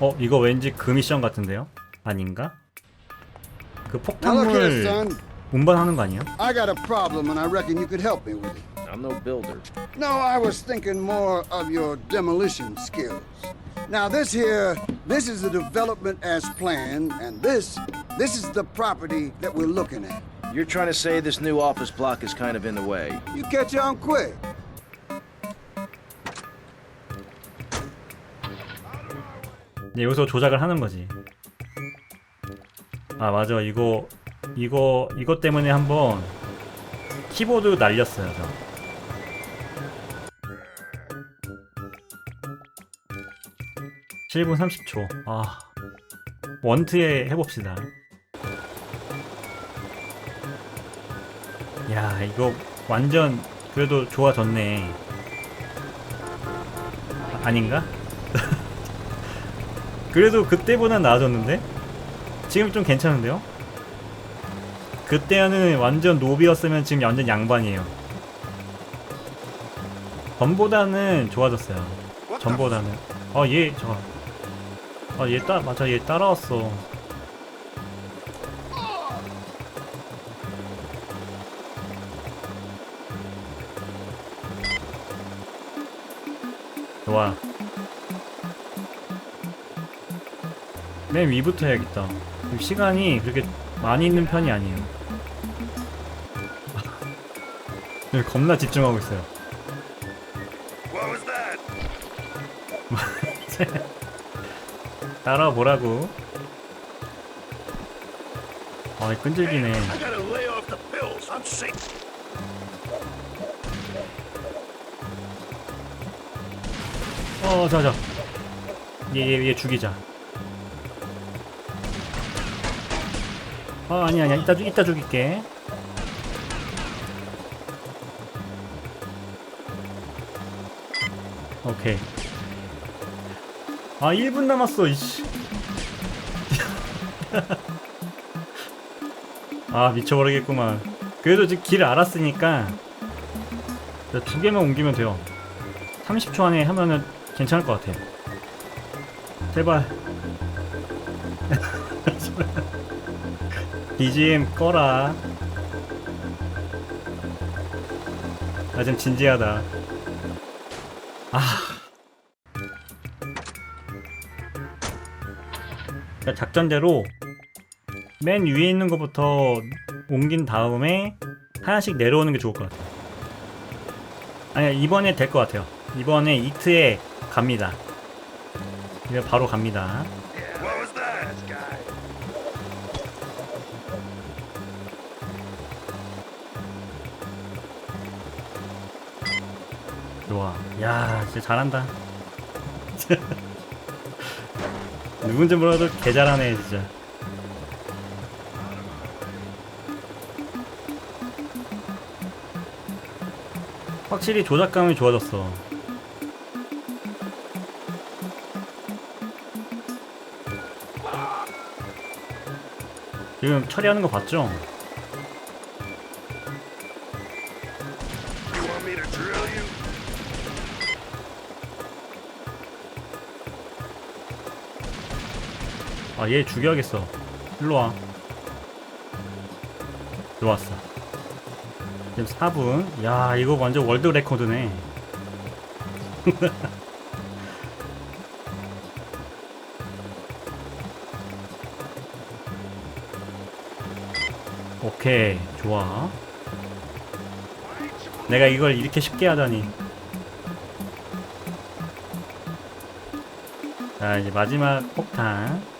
어 이거 왠지 그 미션 같은데요? 아닌가? 그 폭탄물. 운반하는 거 아니에요? I got a problem, and I reckon you could help me with it. I'm no builder. No, I was thinking more of your demolition skills. Now, this here, this is the development as planned, and this, this is the property that we're looking at. You're trying to say this new office block is kind of in the way. You catch on quick. 여기서 조작을 하는 거지. 아 맞아 이거 이거 이거 때문에 한번 키보드 날렸어요 저. (7분 30초) 아 원트에 해봅시다 야 이거 완전 그래도 좋아졌네 아, 아닌가? 그래도 그때보다 나아졌는데? 지금 좀 괜찮은데요? 그때는 완전 노비였으면 지금 완전 양반이에요. 전보다는 좋아졌어요. 전보다는. 어, 얘, 저. 아, 얘 따, 맞아, 얘 따라왔어. 좋아. 맨 위부터 해야겠다. 시간이 그렇게 많이 있는 편이 아니에요. 네, 겁나 집중하고 있어요. 따라와 보라고. 아, 끈질기네. 어, 자, 자. 얘, 얘, 얘 죽이자. 아, 아니, 아니야. 이따, 죽- 이따 죽일게. 오케이. 아, 1분 남았어, 이씨. 아, 미쳐버리겠구만. 그래도 지금 길을 알았으니까, 저두 개만 옮기면 돼요. 30초 안에 하면은 괜찮을 것 같아. 제발. BGM 꺼라. 나 지금 진지하다. 아. 그러니까 작전대로 맨 위에 있는 것부터 옮긴 다음에 하나씩 내려오는 게 좋을 것 같아. 아니야 이번에 될 것 같아요. 이번에 이트에 갑니다. 이제 바로 갑니다. 좋아. 야, 진짜 잘한다. 누군지 몰라도 개 잘하네, 진짜. 확실히 조작감이 좋아졌어. 지금 처리하는 거 봤죠? 아, 얘 죽여야겠어. 일로 와. 좋았어. 지금 4분. 야, 이거 완전 월드 레코드네. 오케이, 좋아. 내가 이걸 이렇게 쉽게 하다니. 자, 이제 마지막 폭탄.